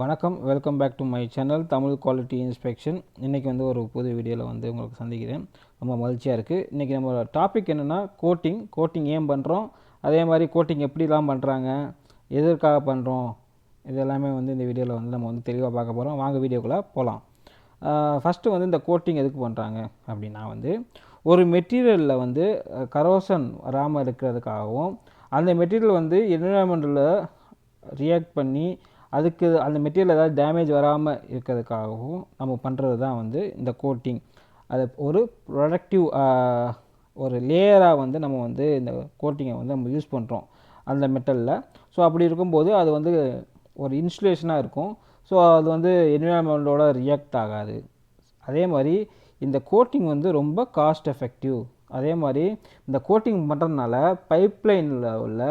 வணக்கம் welcome back to my channel Tamil quality inspection இன்றைக்கி வந்து ஒரு புது வீடியோவில் வந்து உங்களுக்கு சந்திக்கிறேன். ரொம்ப மகிழ்ச்சியாக இருக்குது இன்றைக்கி நம்ம டாபிக் என்னென்னா கோட்டிங் கோட்டிங் ஏன் பண்ணுறோம் அதே மாதிரி கோட்டிங் எப்படிலாம் பண்ணுறாங்க எதற்காக பண்ணுறோம் இது எல்லாமே வந்து இந்த வீடியோவில் வந்து நம்ம வந்து தெளிவாக பார்க்க போகிறோம் வாங்க வீடியோக்குள்ளே போகலாம் ஃபஸ்ட்டு வந்து இந்த கோட்டிங் எதுக்கு பண்ணுறாங்க அப்படின்னா வந்து ஒரு மெட்டீரியலில் வந்து கரோசன் வராமல் இருக்கிறதுக்காகவும் அந்த மெட்டீரியல் வந்து என்விரான்மெண்ட்டில் ரியாக்ட் பண்ணி அதுக்கு அந்த மெட்டீரியல் ஏதாவது டேமேஜ் வராமல் இருக்கிறதுக்காகவும் நம்ம பண்ணுறது தான் வந்து இந்த கோட்டிங் அது ஒரு ப்ரொடக்டிவ் ஒரு லேயராக வந்து நம்ம வந்து இந்த கோட்டிங்கை வந்து நம்ம யூஸ் பண்ணுறோம் அந்த மெட்டலில் ஸோ அப்படி இருக்கும்போது அது வந்து ஒரு இன்சுலேஷனாக இருக்கும். ஸோ அது வந்து என்விரான்மெண்ட்டோட ரியாக்ட் ஆகாது. அதே மாதிரி இந்த கோட்டிங் வந்து ரொம்ப காஸ்ட் எஃபெக்டிவ் அதே மாதிரி இந்த கோட்டிங் பண்ணுறதுனால பைப்லைனில் உள்ள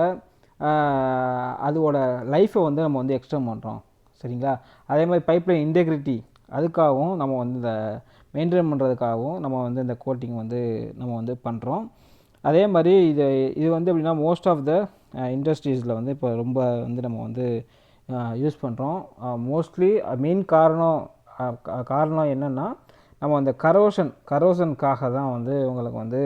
அதோட லைஃப்பை வந்து நம்ம வந்து எக்ஸ்டெண்ட் பண்ணுறோம் சரிங்களா? அதே மாதிரி பைப்லைன் இன்டெகிரிட்டி அதுக்காகவும் நம்ம வந்து இந்த மெயின்டைன் பண்ணுறதுக்காகவும் நம்ம வந்து இந்த கோட்டிங் வந்து நம்ம வந்து பண்ணுறோம் அதே மாதிரி இது இது வந்து எப்படின்னா மோஸ்ட் ஆஃப் த இண்டஸ்ட்ரீஸில் வந்து இப்போ ரொம்ப வந்து நம்ம வந்து யூஸ் பண்ணுறோம் மோஸ்ட்லி மெயின் காரணம் காரணம் என்னென்னா நம்ம அந்த கரோஷன் கரோஷனுக்காக தான் வந்து உங்களுக்கு வந்து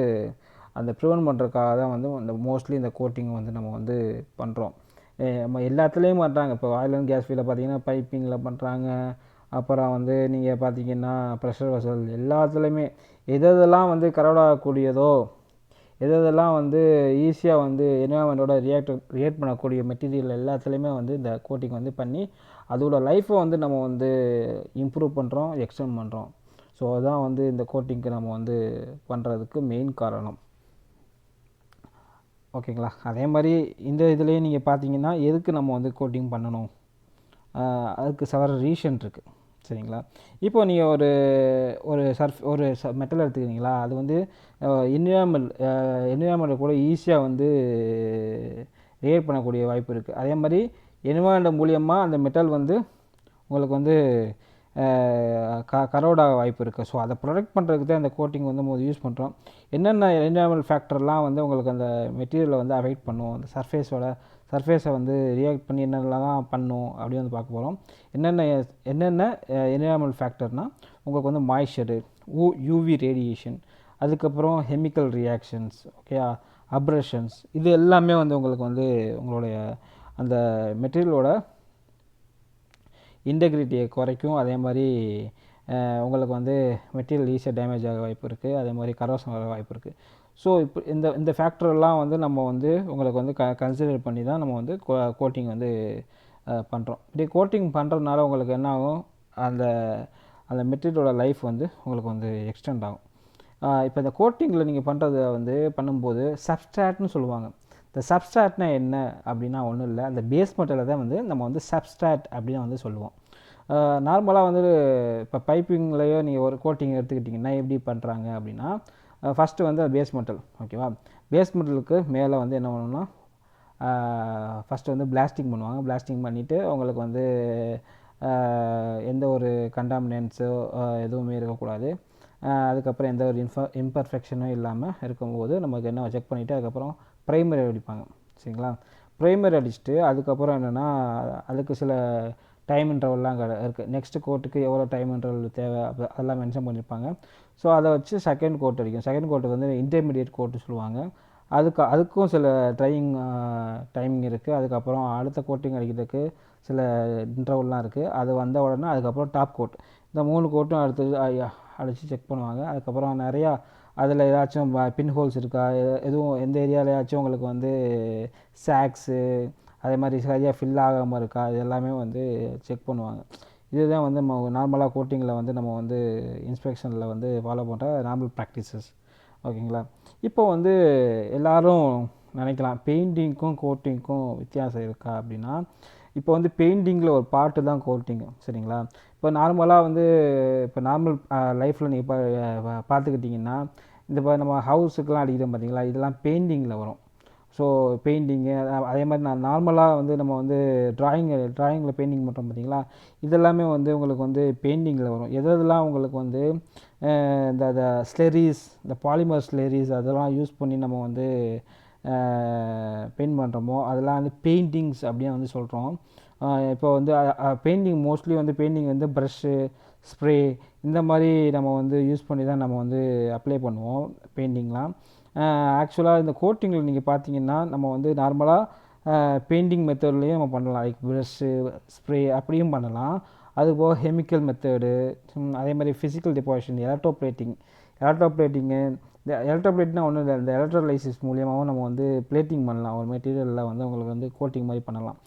அந்த ப்ரிவென்ட் பண்ணுறதுக்காக தான் வந்து இந்த மோஸ்ட்லி இந்த கோட்டிங் வந்து நம்ம வந்து பண்ணுறோம் நம்ம எல்லாத்துலேயும் பண்ணுறாங்க இப்போ ஆயில் அண்ட் கேஸ் ஃபீல்டில் பார்த்தீங்கன்னா பைப்பிங்கில் பண்ணுறாங்க அப்புறம் வந்து நீங்கள் பார்த்தீங்கன்னா ப்ரெஷர் வசல் எல்லாத்துலேயுமே எது எதெல்லாம் வந்து கரடாகக்கூடியதோ எது எதெல்லாம் வந்து ஈஸியாக வந்து என்வரான்மெண்ட்டோட ரியாக்ட் ரியாக்ட் பண்ணக்கூடிய மெட்டீரியல் எல்லாத்துலேயுமே வந்து இந்த கோட்டிங் வந்து பண்ணி அதோட லைஃப்பை வந்து நம்ம வந்து இம்ப்ரூவ் பண்ணுறோம் எக்ஸ்டெண்ட் பண்ணுறோம் ஸோ அதுதான் வந்து இந்த கோட்டிங்க்கு நம்ம வந்து பண்ணுறதுக்கு மெயின் காரணம். ஓகேங்களா? அதே மாதிரி இந்த இதுலேயே நீங்கள் பார்த்தீங்கன்னா எதுக்கு நம்ம வந்து கோட்டிங் பண்ணணும்? அதுக்கு சவர ரீசன் இருக்குது சரிங்களா? இப்போ நீங்கள் ஒரு ஒரு சர்ஃப் ஒரு ச மெட்டல் எடுத்துக்கிறீங்களா? அது வந்து என்விரான்மெண்ட் என்விரான்மெண்ட்டை கூட ஈஸியாக வந்து ரியேட் பண்ணக்கூடிய வாய்ப்பு இருக்குது அதே மாதிரி என்விரான்மெண்ட் மூலியமாக அந்த மெட்டல் வந்து உங்களுக்கு வந்து க கரோடாக வாய்ப்பு இருக்குது ஸோ அதை ப்ரொடெக்ட் பண்ணுறதுக்கு தான் இந்த கோட்டிங் வந்து நம்ம யூஸ் பண்ணுறோம் என்னென்ன என்ஜாமல் ஃபேக்டர்லாம் வந்து உங்களுக்கு அந்த மெட்டீரியலை வந்து அஃபெக்ட் பண்ணும்? அந்த சர்ஃபேஸோட சர்ஃபேஸை வந்து ரியாக்ட் பண்ணி என்னென்னலாம் பண்ணும்? அப்படின்னு வந்து பார்க்க போகிறோம் என்னென்ன என்னென்ன என்விரான்மெண்ட் ஃபேக்டர்னால் உங்களுக்கு வந்து மாய்ச்சரு ஊ யூவி ரேடியேஷன் அதுக்கப்புறம் கெமிக்கல் ரியாக்ஷன்ஸ் ஓகே அப்ரஷன்ஸ் இது எல்லாமே வந்து உங்களுக்கு வந்து உங்களுடைய அந்த மெட்டீரியலோட இன்டெகிரிட்டியை குறைக்கும். அதே மாதிரி உங்களுக்கு வந்து மெட்டீரியல் ஈஸியாக டேமேஜ் ஆக வாய்ப்பு இருக்குது அதே மாதிரி கரோசன் வர வாய்ப்பு இருக்குது ஸோ இப்போ இந்த இந்த ஃபேக்டரெல்லாம் வந்து நம்ம வந்து உங்களுக்கு வந்து க கன்சிடர் பண்ணி தான் நம்ம வந்து கோ கோட்டிங் வந்து பண்ணுறோம் இப்படி கோட்டிங் பண்ணுறதுனால உங்களுக்கு என்ன ஆகும்? அந்த அந்த மெட்டீரியலோட லைஃப் வந்து உங்களுக்கு வந்து எக்ஸ்டெண்ட் ஆகும். இப்போ இந்த கோட்டிங்கில் நீங்கள் பண்ணுறத வந்து பண்ணும்போது சப்ஸ்ட்ராட்னு சொல்லுவாங்க. இந்த சப்ஸ்ட்ராட்னா என்ன அப்படின்னா ஒன்றும் இல்லை. அந்த பேஸ் மெட்டலை தான் வந்து நம்ம வந்து சப்ஸ்ட்ராட் அப்படின்னு வந்து சொல்லுவோம். நார்மலாக வந்து இப்போ பைப்பிங்லேயோ நீங்கள் ஒரு கோட்டிங் எடுத்துக்கிட்டிங்கன்னா எப்படி பண்ணுறாங்க அப்படின்னா ஃபஸ்ட்டு வந்து பேஸ் மெட்டல் ஓகேவா பேஸ் மெட்டலுக்கு மேலே வந்து என்ன பண்ணணும்னா ஃபஸ்ட்டு வந்து பிளாஸ்டிங் பண்ணுவாங்க. பிளாஸ்டிங் பண்ணிவிட்டு உங்களுக்கு வந்து எந்த ஒரு கண்டாமினன்ஸோ எதுவுமே இருக்கக்கூடாது. அதுக்கப்புறம் எந்த ஒரு இன்ஃப இம்பர்ஃபெக்ஷனும் இல்லாமல் இருக்கும்போது நமக்கு என்ன செக் பண்ணிவிட்டு அதுக்கப்புறம் ப்ரைமரி அடிப்பாங்க. சரிங்களா? ப்ரைமரி அடிச்சுட்டு அதுக்கப்புறம் என்னென்னா அதுக்கு சில டைம் இன்டர்வல்லாம் கடை இருக்குது நெக்ஸ்ட் கோட்டுக்கு எவ்வளோ டைம் இன்டர்வல் தேவை? அப்போ அதெல்லாம் மென்ஷன் பண்ணியிருப்பாங்க ஸோ அதை வச்சு செகண்ட் கோட் அடிக்கும். செகண்ட் கோர்ட் வந்து இன்டர்மீடியட் கோட்டு சொல்லுவாங்க. அதுக்கு அதுக்கும் சில ட்ரையிங் டைமிங் இருக்குது அதுக்கப்புறம் அடுத்த கோட்டிங் அடிக்கிறதுக்கு சில இன்டர்வல்லாம் இருக்குது அது வந்த உடனே அதுக்கப்புறம் டாப் கோட் இந்த மூணு கோட்டும் அடுத்து அடித்து செக் பண்ணுவாங்க. அதுக்கப்புறம் நிறையா அதில் ஏதாச்சும் பின் ஹோல்ஸ் இருக்கா? எதுவும் எந்த ஏரியாலையாச்சும் உங்களுக்கு வந்து சாக்ஸு அதே மாதிரி சரியாக ஃபில் ஆகாமல் இருக்கா? இது எல்லாமே வந்து செக் பண்ணுவாங்க. இதுதான் வந்து நம்ம நார்மலாக கோட்டிங்கில் வந்து நம்ம வந்து இன்ஸ்பெக்ஷனில் வந்து ஃபாலோ பண்ணுற நார்மல் ப்ராக்டிசஸ் ஓகேங்களா? இப்போ வந்து எல்லோரும் நினைக்கலாம் பெயிண்டிங்க்கும் கோட்டிங்க்கும் வித்தியாசம் இருக்கா அப்படின்னா இப்போ வந்து பெயிண்டிங்கில் ஒரு பாட்டு தான் கோட்டிங்கு சரிங்களா? இப்போ நார்மலாக வந்து இப்போ நார்மல் லைஃப்பில் நீங்கள் இப்போ பார்த்துக்கிட்டிங்கன்னா இந்த இப்போ நம்ம ஹவுஸுக்கெலாம் அடிக்கிறோம் பார்த்தீங்களா? இதெல்லாம் பெயிண்டிங்கில் வரும். ஸோ பெயிண்டிங்கு அதே மாதிரி நான் நார்மலாக வந்து நம்ம வந்து ட்ராயிங் ட்ராயிங்கில் பெயிண்டிங் பண்ணுறோம் பார்த்தீங்களா? இதெல்லாமே வந்து உங்களுக்கு வந்து பெயிண்டிங்கில் வரும். எதெல்லாம் உங்களுக்கு வந்து இந்த ஸ்லெரிஸ் இந்த பாலிமர் ஸ்லெரிஸ் அதெல்லாம் யூஸ் பண்ணி நம்ம வந்து பெயிண்ட் பண்ணுறோமோ அதெல்லாம் வந்து பெயிண்டிங்ஸ் அப்படின்னு வந்து சொல்கிறோம் இப்போ வந்து பெயிண்டிங் மோஸ்ட்லி வந்து பெயிண்டிங் வந்து ப்ரஷ்ஷு ஸ்ப்ரே இந்த மாதிரி நம்ம வந்து யூஸ் பண்ணி தான் நம்ம வந்து அப்ளை பண்ணுவோம் பெயிண்டிங்லாம் ஆக்சுவலாக இந்த கோட்டிங்கில் நீங்கள் பார்த்தீங்கன்னா நம்ம வந்து நார்மலாக பெயிண்டிங் மெத்தட்லேயும் நம்ம பண்ணலாம். லைக் ப்ரஷ்ஷு ஸ்ப்ரே அப்படியும் பண்ணலாம். அதுபோக கெமிக்கல் மெத்தடு அதே மாதிரி ஃபிசிக்கல் டெபாசிஷன் எலக்ட்ரோப்ளேட்டிங் எலக்ட்ரோப்ளேட்டிங்கு இந்த எலக்ட்ரோபிளேட்னா ஒன்றும் இல்லை. இந்த எலக்ட்ரோலைசிஸ் மூலியமாகவும் நம்ம வந்து பிளேட்டிங் பண்ணலாம். ஒரு மெட்டீரியலில் வந்து உங்களுக்கு வந்து கோட்டிங் மாதிரி பண்ணலாம்.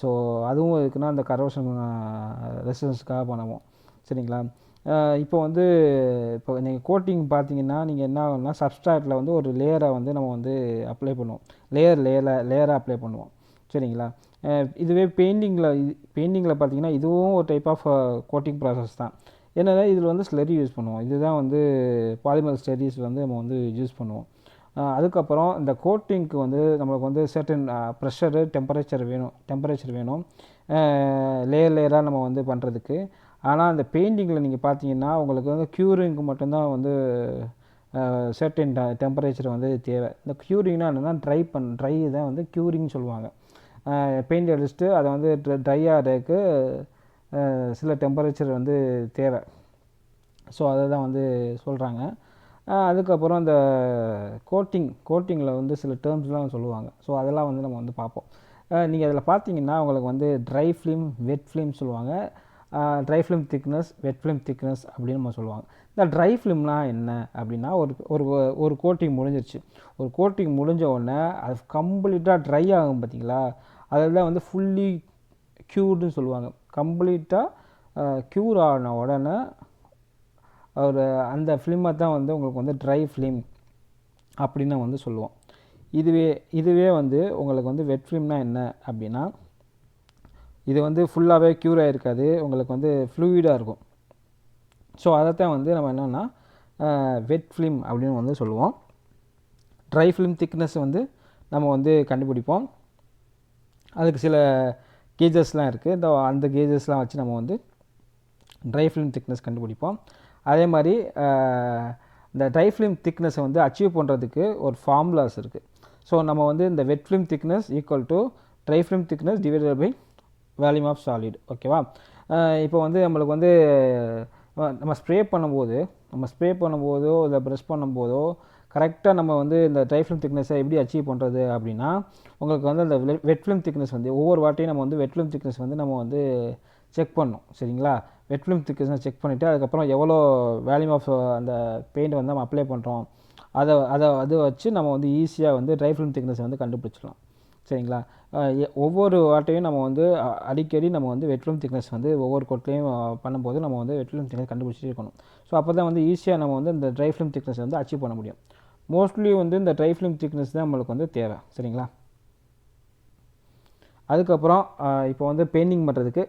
ஸோ அதுவும் இருக்குன்னா அந்த கரோஷன் ரெசிஸ்டன்ஸ்க்காக பண்ணுவோம். சரிங்களா? இப்போ வந்து இப்போ நீங்கள் கோட்டிங் பார்த்தீங்கன்னா நீங்கள் என்ன ஆகும்னா சப்ஸ்ட்ராக்டில் வந்து ஒரு லேயரை வந்து நம்ம வந்து அப்ளை பண்ணுவோம். லேயர் லேயரை லேயராக அப்ளை பண்ணுவோம். சரிங்களா? இதுவே பெயிண்டிங்கில் பெயிண்டிங்கில் பார்த்தீங்கன்னா இதுவும் ஒரு டைப் ஆஃப் கோட்டிங் ப்ராசஸ் தான். என்னென்னா இதில் வந்து ஸ்லெரி யூஸ் பண்ணுவோம். இதுதான் வந்து பாலிமர் ஸ்லெரிஸ் வந்து நம்ம வந்து யூஸ் பண்ணுவோம். அதுக்கப்புறம் இந்த கோட்டிங்க்கு வந்து நம்மளுக்கு வந்து சர்டன் ப்ரெஷரு டெம்பரேச்சர் வேணும். டெம்பரேச்சர் வேணும். லேயர் லேயராக நம்ம வந்து பண்ணுறதுக்கு ஆனால் அந்த பெயிண்டிங்கில் நீங்கள் பார்த்தீங்கன்னா உங்களுக்கு வந்து க்யூரிங்க்கு மட்டும்தான் வந்து சர்டன் டெம்பரேச்சர் வந்து தேவை. இந்த க்யூரிங்னா என்னென்னா ட்ரை பண் ட்ரை தான் வந்து க்யூரிங் சொல்லுவாங்க. பெயிண்ட் அடிச்சுட்டு அதை வந்து ட்ரை ஆகிறதுக்கு சில டெம்பரேச்சர் வந்து தேவை. ஸோ அதை தான் வந்து சொல்கிறாங்க அதுக்கப்புறம் இந்த கோட்டிங் கோட்டிங்கில் வந்து சில டேர்ம்ஸ்லாம் சொல்லுவாங்க. ஸோ அதெல்லாம் வந்து நம்ம வந்து பார்ப்போம். நீங்கள் அதில் பார்த்தீங்கன்னா உங்களுக்கு வந்து ட்ரை ஃபிலிம் வெட் ஃபிலிம் சொல்லுவாங்க. Dry film thickness wet film thickness அப்படின்னு நம்ம சொல்லுவாங்க. இந்த ட்ரை ஃபிலிம்லாம் என்ன அப்படின்னா ஒரு ஒரு ஒரு கோட்டிங் முடிஞ்சிருச்சு. ஒரு கோட்டிங் முடிஞ்ச உடனே அது கம்ப்ளீட்டாக ட்ரை ஆகும் பார்த்தீங்களா? அதில் தான் வந்து ஃபுல்லி க்யூர்டுன்னு சொல்லுவாங்க. கம்ப்ளீட்டாக க்யூர் ஆன உடனே ஒரு அந்த ஃபிலிமை தான் வந்து உங்களுக்கு வந்து ட்ரை ஃபிலிம் அப்படின்னு வந்து சொல்லுவோம். இதுவே இதுவே வந்து உங்களுக்கு வந்து வெட் ஃபிலிம்னா என்ன அப்படின்னா இது வந்து ஃபுல்லாகவே க்யூர் ஆகிருக்காது உங்களுக்கு வந்து ஃப்ளூயிடாக இருக்கும். ஸோ அதைத்தான் வந்து நம்ம என்னென்னா வெட் ஃபிலிம் அப்படின்னு வந்து சொல்லுவோம். ட்ரை ஃபிலிம் திக்னஸ் வந்து நம்ம வந்து கண்டுபிடிப்போம். அதுக்கு சில கேஜஸ்லாம் இருக்குது இந்த அந்த கேஜஸ்லாம் வச்சு நம்ம வந்து ட்ரை ஃபிலிம் திக்னஸ் கண்டுபிடிப்போம். அதே மாதிரி இந்த ட்ரை ஃபிலிம் திக்னஸை வந்து அச்சீவ் பண்ணுறதுக்கு ஒரு ஃபார்முலாஸ் இருக்குது ஸோ நம்ம வந்து இந்த wet film thickness equal to dry film thickness divided by volume of solid ஓகேவா இப்போ வந்து நம்மளுக்கு வந்து நம்ம ஸ்ப்ரே பண்ணும்போது நம்ம ஸ்ப்ரே பண்ணும்போதோ இல்லை ப்ரெஷ் பண்ணும்போதோ கரெக்டாக நம்ம வந்து இந்த ட்ரை ஃபிலிம் திக்னஸை எப்படி அச்சீவ் பண்ணுறது அப்படின்னா உங்களுக்கு வந்து அந்த வெட் ஃபிலிம் திக்னஸ் வந்து ஒவ்வொரு வாட்டியும் நம்ம வந்து வெட் ஃபிலிம் திக்னஸ் வந்து நம்ம வந்து செக் பண்ணணும் சரிங்களா? வெட் ஃபிலிம் திக்னஸ் செக் பண்ணிவிட்டு அதுக்கப்புறம் எவ்வளோ வேல்யூம் ஆஃப் அந்த பெயிண்ட் வந்து நம்ம அப்ளை பண்ணுறோம் அதை அதை அதை வச்சு நம்ம வந்து ஈஸியாக வந்து ட்ரை ஃபிலிம் திக்னஸை வந்து கண்டுபிடிச்சிடலாம் சரிங்களா? ஒவ்வொரு வாட்டையும் நம்ம வந்து அடிக்கடி நம்ம வந்து வெட்ஃபிலிம் திக்னஸ் வந்து ஒவ்வொரு கோட்லேயும் பண்ணும்போது நம்ம வந்து வெட்லூம் திக்னஸ் கண்டுபிடிச்சிட்டு இருக்கணும். ஸோ அப்போ தான் வந்து ஈஸியாக நம்ம வந்து இந்த ட்ரை ஃபிலிம் திக்னஸ் வந்து அச்சீவ் பண்ண முடியும். மோஸ்ட்லி வந்து இந்த ட்ரை ஃபிலிம் திக்னஸ் தான் நம்மளுக்கு வந்து தேவை. சரிங்களா? அதுக்கப்புறம் இப்போ வந்து பெயிண்டிங் பண்ணுறதுக்கு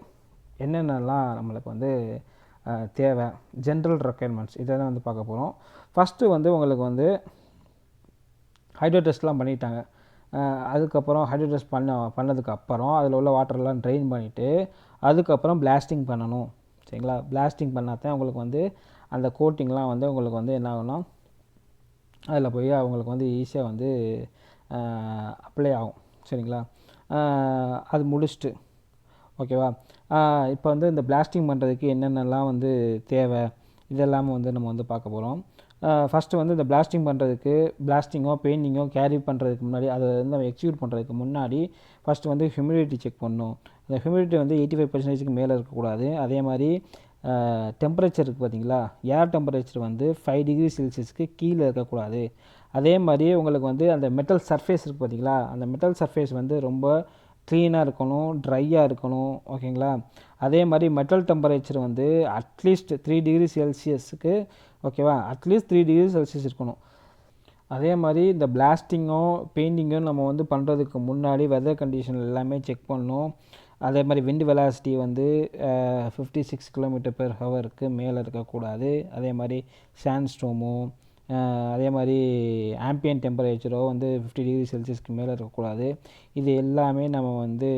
என்னென்னலாம் நம்மளுக்கு வந்து தேவை? ஜென்ரல் ரெக்குயர்மெண்ட்ஸ் இதை தான் வந்து பார்க்க போகிறோம் ஃபஸ்ட்டு வந்து உங்களுக்கு வந்து ஹைட்ரோ டெஸ்ட்லாம் பண்ணிட்டாங்க. அதுக்கப்புறம் ஹைட்ரோ டெஸ்ட் பண்ண பண்ணதுக்கு அப்புறம் அதில் உள்ள வாட்டர்லாம் ட்ரெயின் பண்ணிவிட்டு அதுக்கப்புறம் பிளாஸ்டிங் பண்ணணும். சரிங்களா? பிளாஸ்டிங் பண்ணாதான் உங்களுக்கு வந்து அந்த கோட்டிங்லாம் வந்து உங்களுக்கு வந்து என்ன ஆகுனா அதில் போய் அவங்களுக்கு வந்து ஈஸியாக வந்து அப்ளை ஆகும். சரிங்களா? அது முடிச்சுட்டு ஓகேவா இப்போ வந்து இந்த பிளாஸ்டிங் பண்ணுறதுக்கு என்னென்னலாம் வந்து தேவை? இதெல்லாமே வந்து நம்ம வந்து பார்க்க போகிறோம் ஃபஸ்ட்டு வந்து இந்த பிளாஸ்டிங் பண்ணுறதுக்கு பிளாஸ்டிங்கோ பெயிண்டிங்கோ கேரி பண்ணுறதுக்கு முன்னாடி அதை வந்து நம்ம எக்ஸிக்யூட் பண்ணுறதுக்கு முன்னாடி ஃபஸ்ட்டு வந்து ஹியூமிடிட்டி செக் பண்ணணும். அந்த ஹியூமிடிட்டி வந்து எயிட்டி ஃபைவ் பர்சன்டேஜுக்கு மேலே இருக்கக்கூடாது. அதே மாதிரி டெம்பரேச்சர் இருக்குது பார்த்தீங்களா? ஏர் டெம்பரேச்சர் வந்து ஃபைவ் டிகிரி செல்சியஸ்க்கு கீழே இருக்கக்கூடாது. அதே மாதிரி உங்களுக்கு வந்து அந்த மெட்டல் சர்ஃபேஸ் இருக்குது பார்த்தீங்களா? அந்த மெட்டல் சர்ஃபேஸ் வந்து ரொம்ப க்ளீனாக இருக்கணும் ட்ரையாக இருக்கணும் ஓகேங்களா அதே மாதிரி மெட்டல் டெம்பரேச்சர் வந்து அட்லீஸ்ட் த்ரீ டிகிரி செல்சியஸுக்கு ஓகேவா அட்லீஸ்ட் த்ரீ டிகிரி செல்சியஸ் இருக்கணும். அதே மாதிரி இந்த பிளாஸ்டிங்கோ பெயிண்டிங்கோ நம்ம வந்து பண்ணுறதுக்கு முன்னாடி வெதர் கண்டிஷன் எல்லாமே செக் பண்ணணும். அதே மாதிரி விண்ட் வெலாசிட்டி வந்து ஃபிஃப்டி சிக்ஸ் கிலோமீட்டர் பெர் ஹவருக்கு மேலே இருக்கக்கூடாது. அதே மாதிரி சாண்ட் ஸ்டோமோ அதே மாதிரி ஆம்பியன் டெம்பரேச்சரோ வந்து ஃபிஃப்டி டிகிரி செல்சியஸ்க்கு மேலே இருக்கக்கூடாது. இது எல்லாமே நம்ம வந்து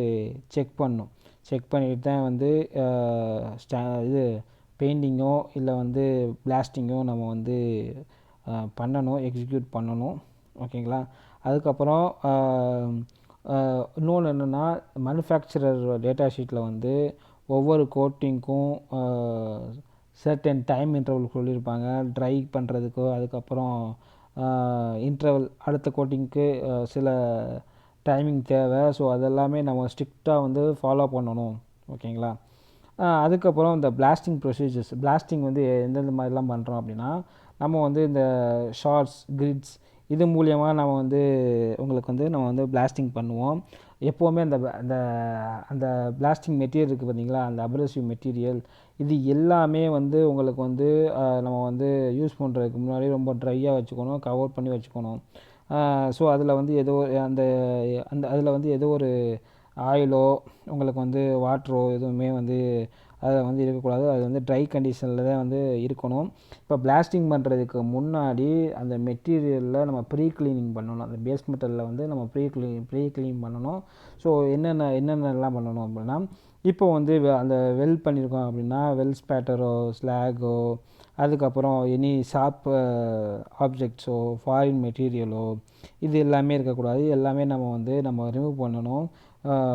செக் பண்ணணும். செக் பண்ணிட்டு தான் வந்து ஸ்டா இது பெயிண்டிங்கோ இல்லை வந்து பிளாஸ்டிங்கோ நம்ம வந்து பண்ணணும் எக்ஸிக்யூட் பண்ணணும். ஓகேங்களா அதுக்கப்புறம் இன்னொன்று என்னென்னா மேனுஃபேக்சரர் டேட்டா ஷீட்டில் வந்து ஒவ்வொரு கோட்டிங்க்கும் சர்டன் டைம் இன்டர்வல் சொல்லியிருப்பாங்க. ட்ரை பண்ணுறதுக்கோ அதுக்கப்புறம் இன்டர்வல் அடுத்த கோட்டிங்க்கு சில டைமிங் தேவை. ஸோ அதெல்லாமே நம்ம ஸ்ட்ரிக்டாக வந்து ஃபாலோ பண்ணணும். ஓகேங்களா? அதுக்கப்புறம் இந்த பிளாஸ்டிங் ப்ரொசீஜர்ஸ் பிளாஸ்டிங் வந்து எந்தெந்த மாதிரிலாம் பண்ணுறோம் அப்படின்னா நம்ம வந்து இந்த ஷார்ட்ஸ் கிரிட்ஸ் இது மூலியமாக நம்ம வந்து உங்களுக்கு வந்து நம்ம வந்து பிளாஸ்டிங் பண்ணுவோம். எப்போவுமே அந்த அந்த அந்த பிளாஸ்டிங் மெட்டீரியல் இருக்குது பார்த்தீங்களா அந்த அப்ரசிவ் மெட்டீரியல் இது எல்லாமே வந்து உங்களுக்கு வந்து நம்ம வந்து யூஸ் பண்ணுறதுக்கு முன்னாடி ரொம்ப ட்ரையாக வச்சுக்கணும் கவர் பண்ணி வச்சுக்கணும். ஸோ அதில் வந்து ஏதோ அந்த அந்த அதில் வந்து ஏதோ ஒரு ஆயிலோ உங்களுக்கு வந்து வாட்டரோ எதுவுமே வந்து அதில் வந்து இருக்கக்கூடாது. அது வந்து ட்ரை கண்டிஷனில் தான் வந்து இருக்கணும். இப்போ பிளாஸ்டிங் பண்ணுறதுக்கு முன்னாடி அந்த மெட்டீரியலில் நம்ம ப்ரீ க்ளீனிங் பண்ணணும். அந்த பேஸ் மெட்டலில் வந்து நம்ம ப்ரீ க்ளீன் ப்ரீ க்ளீன் பண்ணணும். ஸோ என்னென்ன என்னென்னலாம் பண்ணணும் அப்படின்னா இப்போ வந்து அந்த வெல் பண்ணியிருக்கோம் அப்படின்னா வெல் ஸ்பேட்டரோ ஸ்லாகோ அதுக்கப்புறம் எனி ஷார்ப் ஆப்ஜெக்ட்ஸோ ஃபாரின் மெட்டீரியலோ இது எல்லாமே இருக்கக்கூடாது. எல்லாமே நம்ம வந்து நம்ம ரிமூவ் பண்ணணும்.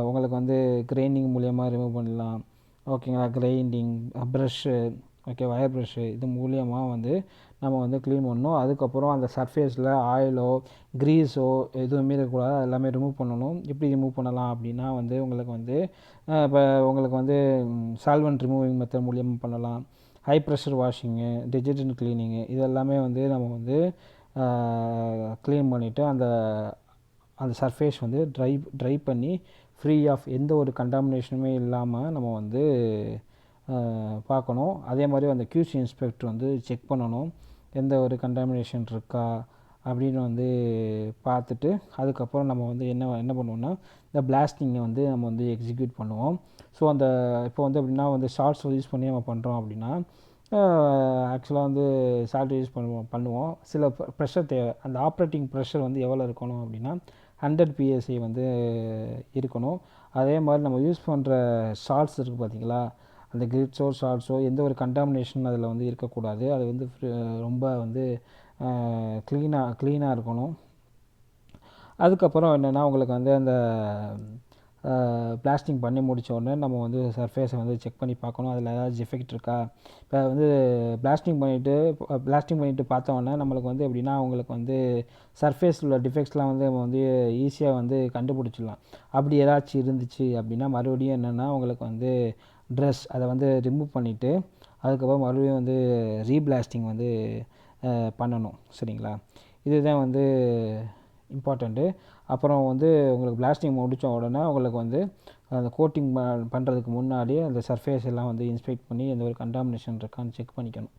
உங்களுக்கு வந்து கிரைண்டிங் மூலியமாக ரிமூவ் பண்ணலாம். ஓகேங்களா grinding brush okay wire brush இது மூலியமாக வந்து நம்ம வந்து க்ளீன் பண்ணணும். அதுக்கப்புறம் அந்த சர்ஃபேஸில் ஆயிலோ க்ரீஸோ எதுவுமே இருக்கக்கூடாது. எல்லாமே ரிமூவ் பண்ணணும். எப்படி ரிமூவ் பண்ணலாம் அப்படின்னா வந்து உங்களுக்கு வந்து இப்போ உங்களுக்கு வந்து சால்வன்ட் ரிமூவிங் மெத்தட் மூலியமாக பண்ணலாம். High pressure washing digital cleaning இது எல்லாமே வந்து நம்ம வந்து க்ளீன் பண்ணிவிட்டு அந்த அந்த சர்ஃபேஸ் வந்து ட்ரை ட்ரை பண்ணி ஃப்ரீ ஆஃப் எந்த ஒரு கண்டாமினேஷனுமே இல்லாமல் நம்ம வந்து பார்க்கணும். அதே மாதிரி அந்த கியூசி இன்ஸ்பெக்டர் வந்து செக் பண்ணணும். எந்த ஒரு கண்டாமினேஷன் இருக்கா அப்படின்னு வந்து பார்த்துட்டு அதுக்கப்புறம் நம்ம வந்து என்ன என்ன பண்ணுவோம்னா இந்த பிளாஸ்டிங்கை வந்து நம்ம வந்து எக்ஸிக்யூட் பண்ணுவோம். ஸோ அந்த இப்போ வந்து எப்படின்னா வந்து ஷார்ட்ஸ் யூஸ் பண்ணி நம்ம பண்ணுறோம் அப்படின்னா ஆக்சுவலாக வந்து சால்ட் யூஸ் பண்ணுவோம் பண்ணுவோம். சில ப்ரெஷர் தேவை. அந்த ஆப்ரேட்டிங் ப்ரெஷர் வந்து எவ்வளோ இருக்கணும் அப்படின்னா ஹண்ட்ரட் பிஎஸ்சி வந்து இருக்கணும். அதே மாதிரி நம்ம யூஸ் பண்ணுற ஷார்ட்ஸ் இருக்குது பார்த்தீங்களா அந்த கிரிட்ஸோ ஷார்ட்ஸோ எந்த ஒரு கண்டாமினேஷன் அதில் வந்து இருக்கக்கூடாது. அது வந்து ரொம்ப வந்து க்ளீனாக க்ளீனாக இருக்கணும். அதுக்கப்புறம் என்னென்னா உங்களுக்கு வந்து அந்த பிளாஸ்டிங் பண்ணி முடித்த உடனே நம்ம வந்து சர்ஃபேஸை வந்து செக் பண்ணி பார்க்கணும். அதில் ஏதாச்சும் எஃபெக்ட் இருக்கா? இப்போ வந்து பிளாஸ்டிங் பண்ணிவிட்டு பிளாஸ்டிங் பண்ணிவிட்டு பார்த்தோன்னே நம்மளுக்கு வந்து எப்படின்னா அவங்களுக்கு வந்து சர்ஃபேஸில் உள்ள டிஃபெக்ட்ஸ்லாம் வந்து நம்ம வந்து ஈஸியாக வந்து கண்டுபிடிச்சிடலாம். அப்படி ஏதாச்சும் இருந்துச்சு அப்படின்னா மறுபடியும் என்னென்னா அவங்களுக்கு வந்து ட்ரெஸ் அதை வந்து ரிமூவ் பண்ணிவிட்டு அதுக்கப்புறம் மறுபடியும் வந்து ரீபிளாஸ்டிங் வந்து பண்ணணும். சரிங்களா? இதுதான் வந்து இம்பார்ட்டண்ட்டு அப்புறம் வந்து உங்களுக்கு பிளாஸ்டிங் முடித்த உடனே உங்களுக்கு வந்து அந்த கோட்டிங் பண்ணுறதுக்கு முன்னாடி அந்த சர்ஃபேஸ் எல்லாம் வந்து இன்ஸ்பெக்ட் பண்ணி எந்த ஒரு கண்டாமினேஷன் இருக்கான்னு செக் பண்ணிக்கணும்.